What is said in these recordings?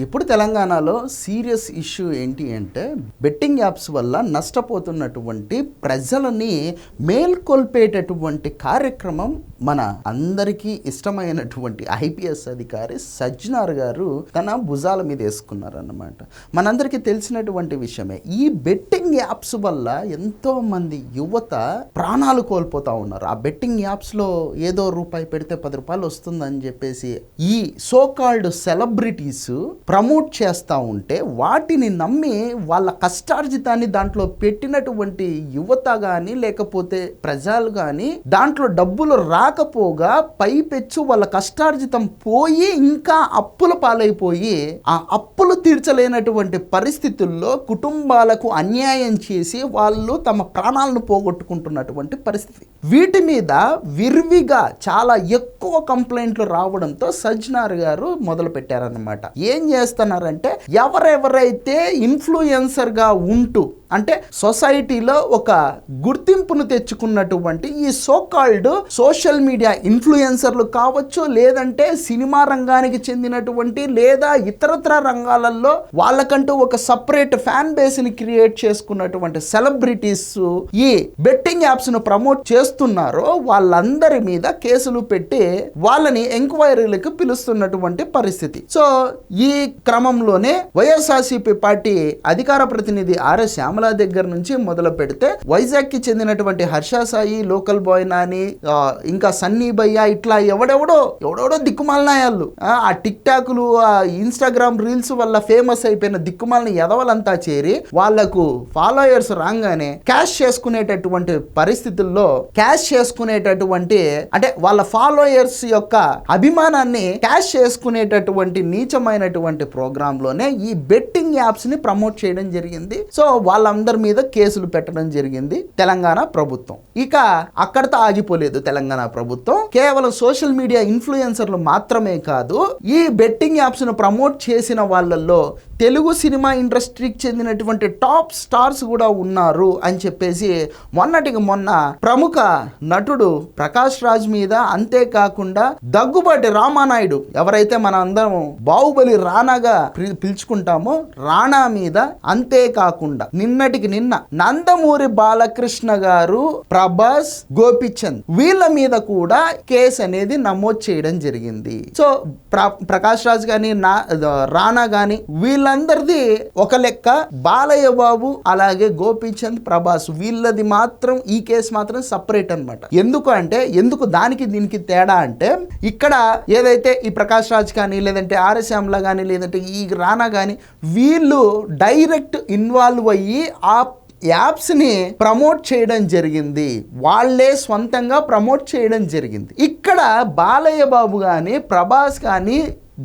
ఇప్పుడు తెలంగాణలో serious issue ఏంటి అంటే బెట్టింగ్ యాప్స్ వల్ల నష్టపోతున్నటువంటి ప్రజలని మేల్కొల్పేటటువంటి కార్యక్రమం మన అందరికీ ఇష్టమైనటువంటి ఐపీఎస్ అధికారి సజ్జనార్ గారు తన భుజాల మీద వేసుకున్నారన్నమాట. మనందరికీ తెలిసినటువంటి విషయమే ఈ బెట్టింగ్ యాప్స్ వల్ల ఎంతో మంది యువత ప్రాణాలు కోల్పోతూ ఉన్నారు. ఆ బెట్టింగ్ యాప్స్లో ఏదో రూపాయి పెడితే పది రూపాయలు వస్తుందని చెప్పేసి ఈ సోకాల్డ్ సెలబ్రిటీస్ ప్రమోట్ చేస్తూ ఉంటే వాటిని నమ్మి వాళ్ళ కష్టార్జితాన్ని దాంట్లో పెట్టినటువంటి యువత కానీ లేకపోతే ప్రజలు కానీ దాంట్లో డబ్బులు రాకపోగా పైపెచ్చు వాళ్ళ కష్టార్జితం పోయి ఇంకా అప్పుల పాలైపోయి ఆ అప్పులు తీర్చలేనటువంటి పరిస్థితుల్లో కుటుంబాలకు అన్యాయం చేసి వాళ్ళు తమ ప్రాణాలను పోగొట్టుకుంటున్నటువంటి పరిస్థితి. వీటి మీద విరివిగా చాలా ఎక్కువ కంప్లైంట్లు రావడంతో సజ్నార్ గారు మొదలు పెట్టారనమాట ఏం చేస్తున్నారంటే ఎవరెవరైతే ఇన్ఫ్లుయెన్సర్గా ఉంటూ అంటే సొసైటీలో ఒక గుర్తింపును తెచ్చుకున్నటువంటి ఈ సోకాల్డ్ సోషల్ మీడియా ఇన్ఫ్లుయెన్సర్లు కావచ్చు లేదంటే సినిమా రంగానికి చెందినటువంటి లేదా ఇతరత్ర రంగాలలో వాళ్ళకంటూ ఒక సపరేట్ ఫ్యాన్ బేస్ని క్రియేట్ చేసుకున్నటువంటి సెలబ్రిటీస్ ఈ బెట్టింగ్ యాప్స్ను ప్రమోట్ చేస్తున్నారో వాళ్ళందరి మీద కేసులు పెట్టి వాళ్ళని ఎంక్వైరీలకు పిలుస్తున్నటువంటి పరిస్థితి. సో ఈ క్రమంలోనే వైఎస్ఆర్సీపీ పార్టీ అధికార ప్రతినిధి ఆర్ఎస్ శ్యామల దగ్గర నుంచి మొదలు పెడితే వైజాగ్కి చెందినటువంటి హర్ష సాయి లోకల్ బాయ్ నాని ఇంకా సన్నీ భయ్య ఇట్లా ఎవడెవడో ఎవడెవడో దిక్కుమాలనాయాళ్ళు. ఆ టిక్ టాక్లు ఆ ఇన్స్టాగ్రామ్ రీల్స్ వల్ల ఫేమస్ అయిపోయిన దిక్కుమాలని ఎదవలంతా చేరి వాళ్ళకు ఫాలోయర్స్ రాగానే క్యాష్ చేసుకునేటటువంటి పరిస్థితుల్లో క్యాష్ చేసుకునేటటువంటి అంటే వాళ్ళ ఫాలోయర్స్ యొక్క అభిమానాన్ని క్యాష్ చేసుకునేటటువంటి నీచమైనటువంటి ప్రోగ్రామ్లోనే ఈ బెట్టింగ్ యాప్స్ని ప్రమోట్ చేయడం జరిగింది. సో వాళ్ళందరి మీద కేసులు పెట్టడం జరిగింది తెలంగాణ ప్రభుత్వం. ఇక అక్కడతో ఆగిపోలేదు తెలంగాణ ప్రభుత్వం. కేవలం సోషల్ మీడియా ఇన్ఫ్లుయెన్సర్లు మాత్రమే కాదు ఈ బెట్టింగ్ యాప్స్ను ప్రమోట్ చేసిన వాళ్ళల్లో తెలుగు సినిమా ఇండస్ట్రీకి చెందినటువంటి టాప్ స్టార్స్ కూడా ఉన్నారు అని చెప్పేసి మొన్నటికి మొన్న ప్రముఖ నటుడు ప్రకాష్ రాజ్ మీద అంతేకాకుండా దగ్గుబాటి రామానాయుడు ఎవరైతే మన అందరం బాహుబలి రానాగా పిలుచుకుంటామో రాణా మీద అంతేకాకుండా నిన్నటికి నిన్న నందమూరి బాలకృష్ణ గారు ప్రభాస్ గోపిచంద్ వీళ్ళ మీద కూడా కేసు అనేది నమోదు చేయడం జరిగింది. సో ప్రకాష్ రాజ్ గాని నా రానా గాని వీళ్ళందరిది ఒక లెక్క బాలయ్య బాబు అలాగే గోపీచంద్ ప్రభాస్ వీళ్ళది మాత్రం ఈ కేసు మాత్రం సపరేట్ అన్నమాట. ఎందుకు అంటే ఎందుకు దానికి దీనికి తేడా అంటే ఇక్కడ ఏదైతే ఈ ప్రకాష్ రాజ్ కానీ లేదంటే ఆర్ఎస్ అమ్లా కానీ లేదంటే ఈ రానా కానీ వీళ్ళు డైరెక్ట్ ఇన్వాల్వ్ అయ్యి ఆ యాప్స్ని ప్రమోట్ చేయడం జరిగింది. వాళ్ళే సొంతంగా ప్రమోట్ చేయడం జరిగింది. ఇక్కడ బాలయ్య బాబు కానీ ప్రభాస్ కానీ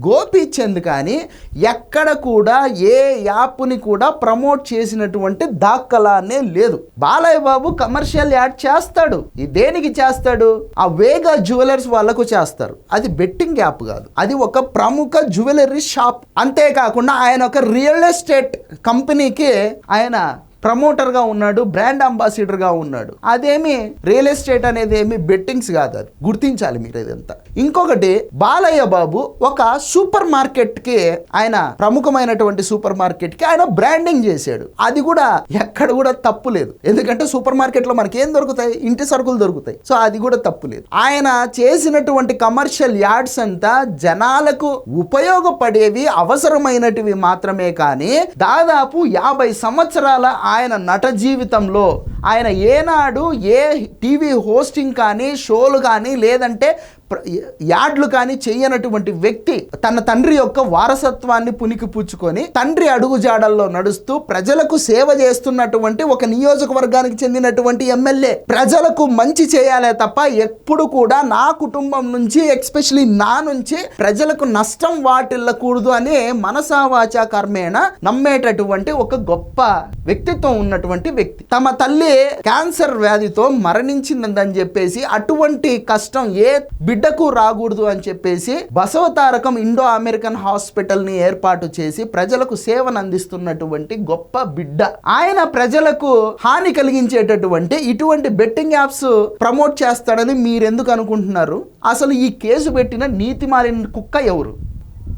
గోపీచంద్ కానీ ఎక్కడ కూడా ఏ యాప్ని కూడా ప్రమోట్ చేసినటువంటి దాఖలానే లేదు. బాలయ్య బాబు కమర్షియల్ యాడ్ చేస్తాడు. ఈ దేనికి చేస్తాడు? ఆ వేగా జ్యువెలర్స్ వాళ్ళకు చేస్తారు. అది బెట్టింగ్ యాప్ కాదు. అది ఒక ప్రముఖ జ్యువెలరీ షాప్. అంతేకాకుండా ఆయన ఒక రియల్ ఎస్టేట్ కంపెనీకి ఆయన ప్రమోటర్గా ఉన్నాడు బ్రాండ్ అంబాసిడర్గా ఉన్నాడు. అదేమి రియల్ ఎస్టేట్ అనేది ఏమి బెట్టింగ్స్ కాదు అది. గుర్తించాలి మీరు ఇదంతా. ఇంకొకటి బాలయ్య బాబు ఒక సూపర్ మార్కెట్కి ఆయన ప్రముఖమైనటువంటి సూపర్ మార్కెట్కి ఆయన బ్రాండింగ్ చేశాడు. అది కూడా ఎక్కడ కూడా తప్పు లేదు. ఎందుకంటే సూపర్ మార్కెట్లో మనకి ఏం దొరుకుతాయి? ఇంటి సరుకులు దొరుకుతాయి. సో అది కూడా తప్పు లేదు. ఆయన చేసినటువంటి కమర్షియల్ యాడ్స్ అంతా జనాలకు ఉపయోగపడేవి అవసరమైనటివి మాత్రమే కానీ దాదాపు యాభై సంవత్సరాల ఆయన నట జీవితంలో ఆయన ఏనాడు ఏ టీవీ హోస్టింగ్ కానీ షోలు కానీ లేదంటే ప్ర- యాడ్లు కానీ చేయనటువంటి వ్యక్తి తన తండ్రి యొక్క వారసత్వాన్ని పునికి పుచ్చుకొని తండ్రి అడుగుజాడల్లో నడుస్తూ ప్రజలకు సేవ చేస్తున్నటువంటి ఒక నియోజకవర్గానికి చెందినటువంటి ఎమ్మెల్యే. ప్రజలకు మంచి చేయాలే తప్ప ఎప్పుడు కూడా నా కుటుంబం నుంచి ఎక్స్పెషలీ నా నుంచి ప్రజలకు నష్టం వాటిల్లకూడదు అని మనసావాచ కర్మేణ నమ్మేటటువంటి ఒక గొప్ప వ్యక్తిత్వం ఉన్నటువంటి వ్యక్తి. తమ తల్లి క్యాన్సర్ వ్యాధితో మరణించిందని చెప్పేసి అటువంటి కష్టం ఏ బిడ్డకు రాకూడదు అని చెప్పేసి బసవతారకం ఇండో అమెరికన్ హాస్పిటల్ని ఏర్పాటు చేసి ప్రజలకు సేవను అందిస్తున్నటువంటి గొప్ప బిడ్డ. ఆయన ప్రజలకు హాని కలిగించేటటువంటి ఇటువంటి బెట్టింగ్ యాప్స్ ప్రమోట్ చేస్తాడని మీరెందుకు అనుకుంటున్నారు? అసలు ఈ కేసు పెట్టిన నీతి మారిన కుక్క ఎవరు?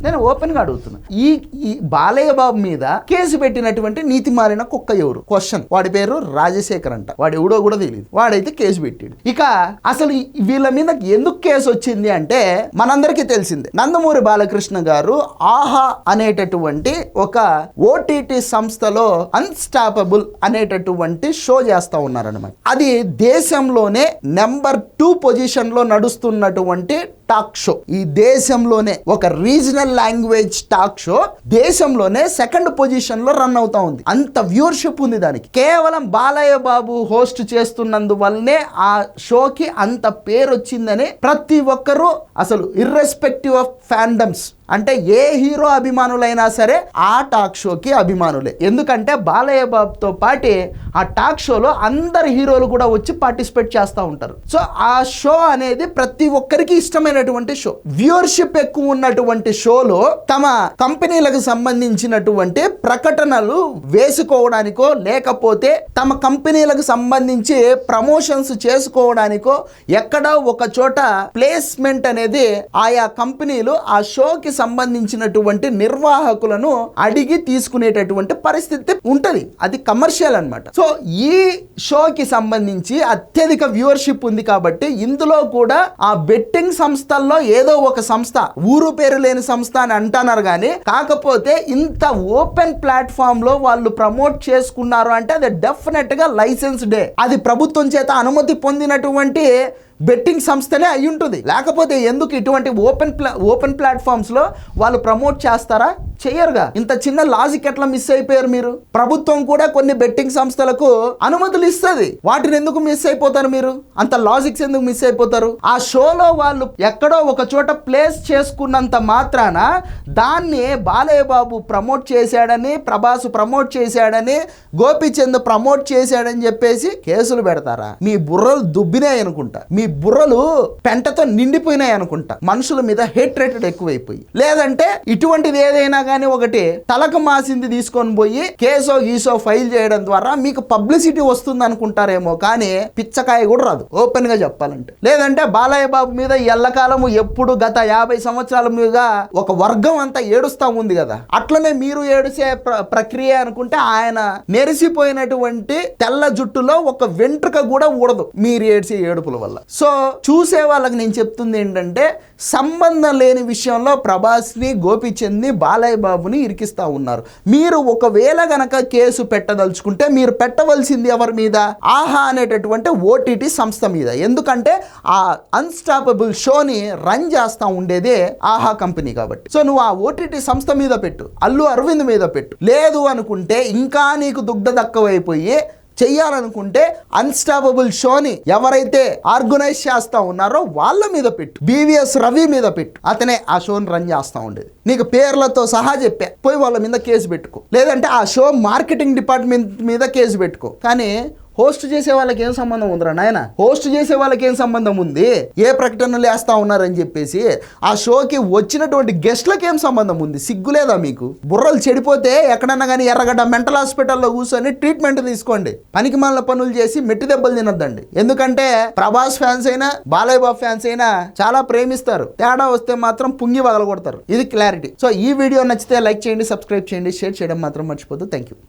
నేను ఓపెన్గా అడుగుతున్నా. ఈ ఈ బాలయ్య బాబు మీద కేసు పెట్టినటువంటి నీతి మారిన కుక్క ఎవరు? క్వశ్చన్ వాడి పేరు రాజశేఖర్ అంట. వాడు ఎవడో కూడా తెలియదు వాడైతే కేసు పెట్టాడు. ఇక అసలు వీళ్ళ మీద ఎందుకు కేసు వచ్చింది అంటే మనందరికీ తెలిసిందే. నందమూరి బాలకృష్ణ గారు ఆహా అనేటటువంటి ఒక ఓటీటీ సంస్థలో అన్స్టాపబుల్ అనేటటువంటి షో చేస్తూ ఉన్నారనమాట అది దేశంలోనే నెంబర్ టూ పొజిషన్లో నడుస్తున్నటువంటి టాక్ షో ఈ దేశంలోనే ఒక రీజనల్ లాంగ్వేజ్ టాక్ షో దేశంలోనే సెకండ్ పొజిషన్లో రన్ అవుతా ఉంది. అంత వ్యూవర్షిప్ ఉంది దానికి. కేవలం బాలయ్య బాబు హోస్ట్ చేస్తున్నందువల్లనే ఆ షోకి అంత పేరు వచ్చిందని ప్రతి ఒక్కరూ అసలు ఇర్రెస్పెక్టివ్ ఆఫ్ ఫ్యాండమ్స్ అంటే ఏ హీరో అభిమానులైనా సరే ఆ టాక్ షోకి అభిమానులే. ఎందుకంటే బాలయ్య బాబుతో పాటి ఆ టాక్ షోలో అందరు హీరోలు కూడా వచ్చి పార్టిసిపేట్ చేస్తూ ఉంటారు. సో ఆ షో అనేది ప్రతి ఒక్కరికి ఇష్టమైనటువంటి షో. వ్యూవర్షిప్ ఎక్కువ ఉన్నటువంటి షోలో తమ కంపెనీలకు సంబంధించినటువంటి ప్రకటనలు వేసుకోవడానికో లేకపోతే తమ కంపెనీలకు సంబంధించి ప్రమోషన్స్ చేసుకోవడానికో ఎక్కడో ఒక చోట ప్లేస్మెంట్ అనేది ఆయా కంపెనీలు ఆ షోకి సంబంధించినటువంటి నిర్వాహకులను అడిగి తీసుకునేటటువంటి పరిస్థితి ఉంటుంది. అది కమర్షియల్ అన్నమాట. సో ఈ షోకి సంబంధించి అత్యధిక వ్యూవర్షిప్ ఉంది కాబట్టి ఇందులో కూడా ఆ బెట్టింగ్ సంస్థల్లో ఏదో ఒక సంస్థ ఊరు పేరు లేని సంస్థ అని అంటున్నారు కానీ కాకపోతే ఇంత ఓపెన్ ప్లాట్ఫామ్లో వాళ్ళు ప్రమోట్ చేసుకున్నారు అంటే అది డెఫినెట్గా లైసెన్స్ డే అది ప్రభుత్వం చేత అనుమతి పొందినటువంటి బెట్టింగ్ సంస్థనే అయి ఉంటుంది లేకపోతే ఎందుకు ఇటువంటి ఓపెన్ ప్లా ఓపెన్ ప్లాట్ఫామ్స్లో వాళ్ళు ప్రమోట్ చేస్తారా? చెయ్యరుగా ఇంత చిన్న లాజిక్ ఎట్లా మిస్ అయిపోయారు మీరు? ప్రభుత్వం కూడా కొన్ని బెట్టింగ్ సంస్థలకు అనుమతులు ఇస్తుంది. వాటిని ఎందుకు మిస్ అయిపోతారు మీరు? అంత లాజిక్స్ ఎందుకు మిస్ అయిపోతారు? ఆ షోలో వాళ్ళు ఎక్కడో ఒక చోట ప్లేస్ చేసుకున్నంత మాత్రాన దాన్ని బాలయ్య బాబు ప్రమోట్ చేశాడని ప్రభాస్ ప్రమోట్ చేశాడని గోపిచంద్ ప్రమోట్ చేశాడని చెప్పేసి కేసులు పెడతారా? మీ బుర్రలు దుబ్బినాయి అనుకుంటా. మీ బుర్రలు పెంటతో నిండిపోయినాయి అనుకుంటా. మనుషుల మీద హేట్ రేటెడ్ ఎక్కువైపోయి. లేదంటే ఇటువంటిది ఏదైనా కానీ ఒకటి తలకు మాసింది తీసుకొని పోయి కేసో గీసో ఫైల్ చేయడం ద్వారా మీకు పబ్లిసిటీ వస్తుంది అనుకుంటారేమో కానీ పిచ్చకాయ కూడా రాదు. ఓపెన్గా చెప్పాలంటే. లేదంటే బాలయ్య బాబు మీద ఎల్లకాలము ఎప్పుడు గత యాభై సంవత్సరాల మీద ఒక వర్గం అంతా ఏడుస్తా ఉంది కదా. అట్లనే మీరు ఏడుసే ప్ర- ప్రక్రియ అనుకుంటే ఆయన నెరిసిపోయినటువంటి తెల్ల జుట్టులో ఒక వెంట్రుక కూడా ఊడదు మీరు ఏడిసే ఏడుపుల వల్ల. సో చూసే వాళ్ళకి నేను చెప్తుంది ఏంటంటే సంబంధం లేని విషయంలో ప్రభాస్ని గోపిచంద్ని బాలయ్య బాబుని ఇరికిస్తా ఉన్నారు. మీరు ఒకవేళ గనక కేసు పెట్టదలుచుకుంటే మీరు పెట్టవలసింది ఎవరి మీద? ఆహా అనేటటువంటి ఓటీటీ సంస్థ మీద. ఎందుకంటే ఆ అన్స్టాపబుల్ షోని రన్ చేస్తా ఉండేదే ఆహా కంపెనీ కాబట్టి. సో నువ్వు ఆ ఓటీటీ సంస్థ మీద పెట్టు. అల్లు అరవింద్ మీద పెట్టు. లేదు అనుకుంటే ఇంకా నీకు దుగ్ధ దక్కవైపోయి చెయ్యాలనుకుంటే అన్స్టాపబుల్ షోని ఎవరైతే ఆర్గనైజ్ చేస్తా ఉన్నారో వాళ్ళ మీద పెట్టు. బీవీఎస్ రవి మీద పెట్టు. అతనే ఆ షోని రన్ చేస్తూ ఉండేది నీకు పేర్లతో సహా చెప్పా. పోయి వాళ్ళ మీద కేసు పెట్టుకో. లేదంటే ఆ షో మార్కెటింగ్ డిపార్ట్మెంట్ మీద కేసు పెట్టుకో. కానీ హోస్ట్ చేసే వాళ్ళకి ఏం సంబంధం ఉందిరా నాయన? హోస్ట్ చేసే వాళ్ళకి ఏం సంబంధం ఉంది? ఏ ప్రకటనలు వేస్తా ఉన్నారని చెప్పేసి ఆ షోకి వచ్చినటువంటి గెస్ట్లకు ఏం సంబంధం ఉంది? సిగ్గులేదా మీకు? బుర్రలు చెడిపోతే ఎక్కడన్నా కానీ ఎర్రగడ్డ మెంటల్ హాస్పిటల్లో కూర్చొని ట్రీట్మెంట్ తీసుకోండి. పనికి మాల పనులు చేసి మెట్టి దెబ్బలు తినొద్దండి. ఎందుకంటే ప్రభాస్ ఫ్యాన్స్ అయినా బాలయ్య బాబు ఫ్యాన్స్ అయినా చాలా ప్రేమిస్తారు. తేడా వస్తే మాత్రం పుంగి వగలగొడతారు. ఇది క్లారిటీ. సో ఈ వీడియో నచ్చితే లైక్ చేయండి సబ్స్క్రైబ్ చేయండి షేర్ చేయడం మాత్రం మర్చిపోద్దు. Thank you